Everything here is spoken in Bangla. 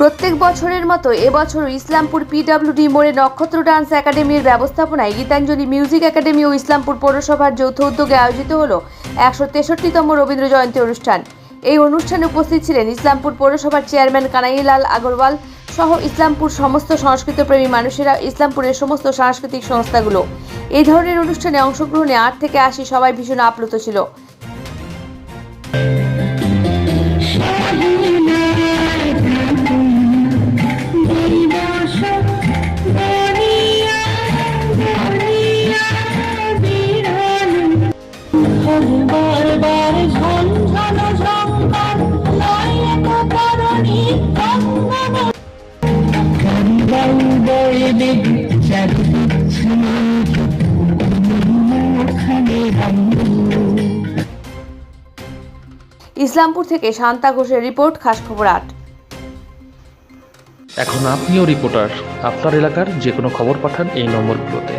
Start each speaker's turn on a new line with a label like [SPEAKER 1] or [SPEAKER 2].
[SPEAKER 1] প্রত্যেক বছরের মতো এবছরও ইসলামপুর পিডব্লিউডি মোড়ে নক্ষত্র ডান্স একাডেমির ব্যবস্থাপনায় গীতাঞ্জলি মিউজিক একাডেমি ও ইসলামপুর পৌরসভার যৌথ উদ্যোগে আয়োজিত হলো একশো তেষট্টিতম রবীন্দ্র জয়ন্তী অনুষ্ঠান। এই অনুষ্ঠানে উপস্থিত ছিলেন ইসলামপুর পৌরসভার চেয়ারম্যান কানাইলাল আগরওয়াল সহ ইসলামপুর সমস্ত সংস্কৃতপ্রেমী মানুষেরা, ইসলামপুরের সমস্ত সাংস্কৃতিক সংস্থাগুলো। এই ধরনের অনুষ্ঠানে অংশগ্রহণে আট থেকে আশি সবাই ভীষণ আপ্লুত ছিল।
[SPEAKER 2] বারবার এত করণী
[SPEAKER 1] ইসলামপুর থেকে শান্তা ঘোষের রিপোর্ট খাস খবর আট।
[SPEAKER 3] এখন আপনিও রিপোর্টার। আপনার এলাকার যে কোনো খবর পাঠান এই নম্বরগুলোতে।